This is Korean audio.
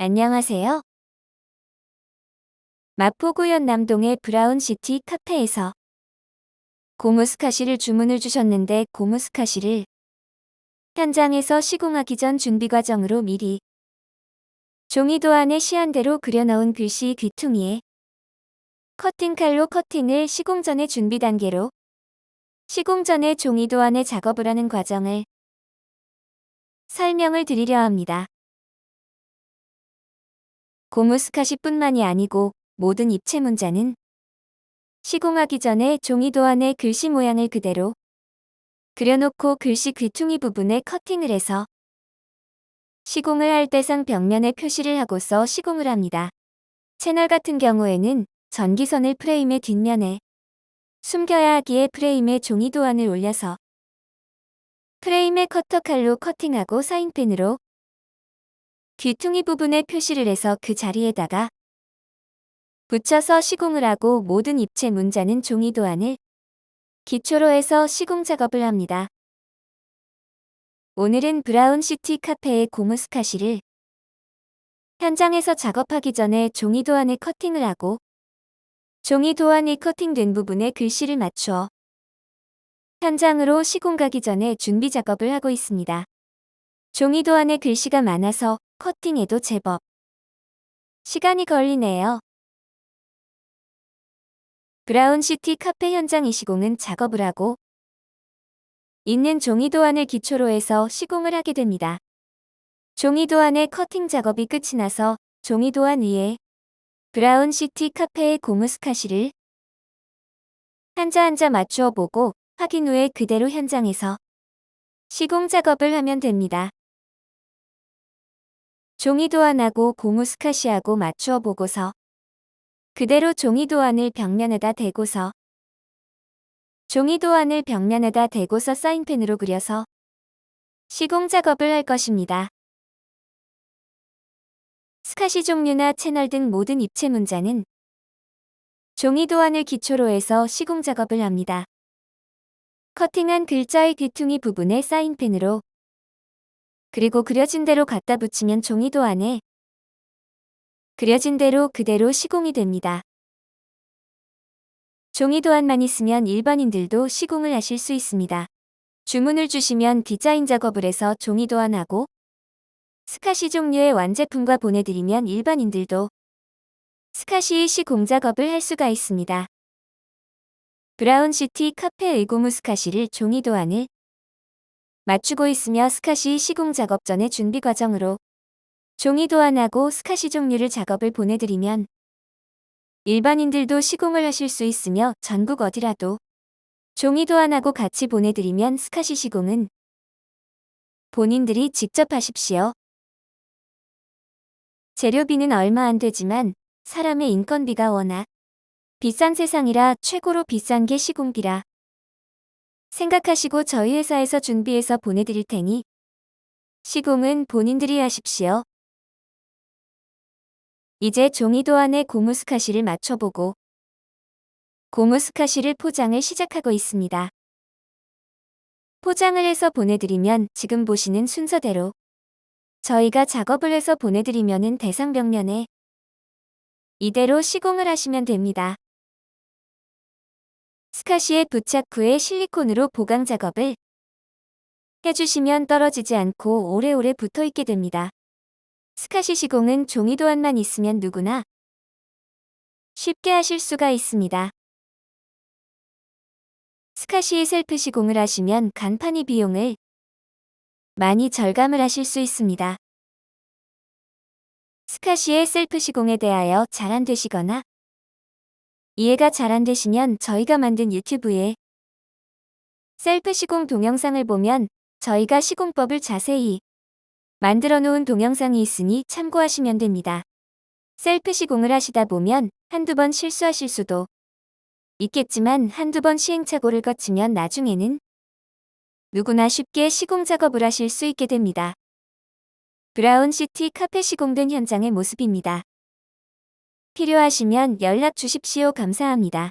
안녕하세요. 마포구연 남동의 브라운시티 카페에서 고무스카시를 주문을 주셨는데 고무스카시를 현장에서 시공하기 전 준비 과정으로 미리 종이도 안에 시한대로 그려넣은 글씨 귀퉁이에 커팅칼로 커팅을 시공 전의 준비 단계로 시공 전에 종이도 안에 작업을 하는 과정을 설명을 드리려 합니다. 고무스카시뿐만이 아니고 모든 입체 문자는 시공하기 전에 종이 도 안에 글씨 모양을 그대로 그려놓고 글씨 귀퉁이 부분에 커팅을 해서 시공을 할 대상 벽면에 표시를 하고서 시공을 합니다. 채널 같은 경우에는 전기선을 프레임의 뒷면에 숨겨야 하기에 프레임에 종이 도안을 올려서 프레임에 커터 칼로 커팅하고 사인펜으로 귀퉁이 부분에 표시를 해서 그 자리에다가 붙여서 시공을 하고 모든 입체 문자는 종이 도안을 기초로 해서 시공 작업을 합니다. 오늘은 브라운 시티 카페의 고무 스카시를 현장에서 작업하기 전에 종이 도안에 커팅을 하고 종이 도안이 커팅된 부분에 글씨를 맞추어 현장으로 시공 가기 전에 준비 작업을 하고 있습니다. 종이 도안에 글씨가 많아서 커팅에도 제법 시간이 걸리네요. 브라운시티 카페 현장 이 시공은 작업을 하고 있는 종이 도안을 기초로 해서 시공을 하게 됩니다. 종이 도안의 커팅 작업이 끝이 나서 종이 도안 위에 브라운시티 카페의 고무스카시를 한자 한자 맞추어 보고 확인 후에 그대로 현장에서 시공 작업을 하면 됩니다. 종이 도안하고 고무 스카시하고 맞추어 보고서 그대로 종이 도안을 벽면에다 대고서 종이 도안을 벽면에다 대고서 사인펜으로 그려서 시공 작업을 할 것입니다. 스카시 종류나 채널 등 모든 입체 문자는 종이 도안을 기초로 해서 시공 작업을 합니다. 커팅한 글자의 귀퉁이 부분에 사인펜으로 그리고 그려진 대로 갖다 붙이면 종이도 안에 그려진 대로 그대로 시공이 됩니다. 종이도안만 있으면 일반인들도 시공을 하실 수 있습니다. 주문을 주시면 디자인 작업을 해서 종이도안하고 스카시 종류의 완제품과 보내드리면 일반인들도 스카시의 시공 작업을 할 수가 있습니다. 브라운시티 카페 의고무 스카시를 종이도안을 맞추고 있으며 스카시 시공 작업 전의 준비 과정으로 종이 도안하고 스카시 종류를 작업을 보내드리면 일반인들도 시공을 하실 수 있으며 전국 어디라도 종이 도안하고 같이 보내드리면 스카시 시공은 본인들이 직접 하십시오. 재료비는 얼마 안 되지만 사람의 인건비가 워낙 비싼 세상이라 최고로 비싼 게 시공비라 생각하시고 저희 회사에서 준비해서 보내드릴 테니 시공은 본인들이 하십시오. 이제 종이도 안에 고무스카시를 맞춰보고 고무스카시를 포장을 시작하고 있습니다. 포장을 해서 보내드리면 지금 보시는 순서대로 저희가 작업을 해서 보내드리면은 대상 벽면에 이대로 시공을 하시면 됩니다. 스카시에 부착 후에 실리콘으로 보강 작업을 해주시면 떨어지지 않고 오래오래 붙어 있게 됩니다. 스카시 시공은 종이 도안만 있으면 누구나 쉽게 하실 수가 있습니다. 스카시 셀프 시공을 하시면 간판이 비용을 많이 절감을 하실 수 있습니다. 스카시의 셀프 시공에 대하여 잘 안 되시거나 이해가 잘 안 되시면 저희가 만든 유튜브에 셀프 시공 동영상을 보면 저희가 시공법을 자세히 만들어 놓은 동영상이 있으니 참고하시면 됩니다. 셀프 시공을 하시다 보면 한두 번 실수하실 수도 있겠지만 한두 번 시행착오를 거치면 나중에는 누구나 쉽게 시공 작업을 하실 수 있게 됩니다. 브라운 시티 카페 시공된 현장의 모습입니다. 필요하시면 연락 주십시오. 감사합니다.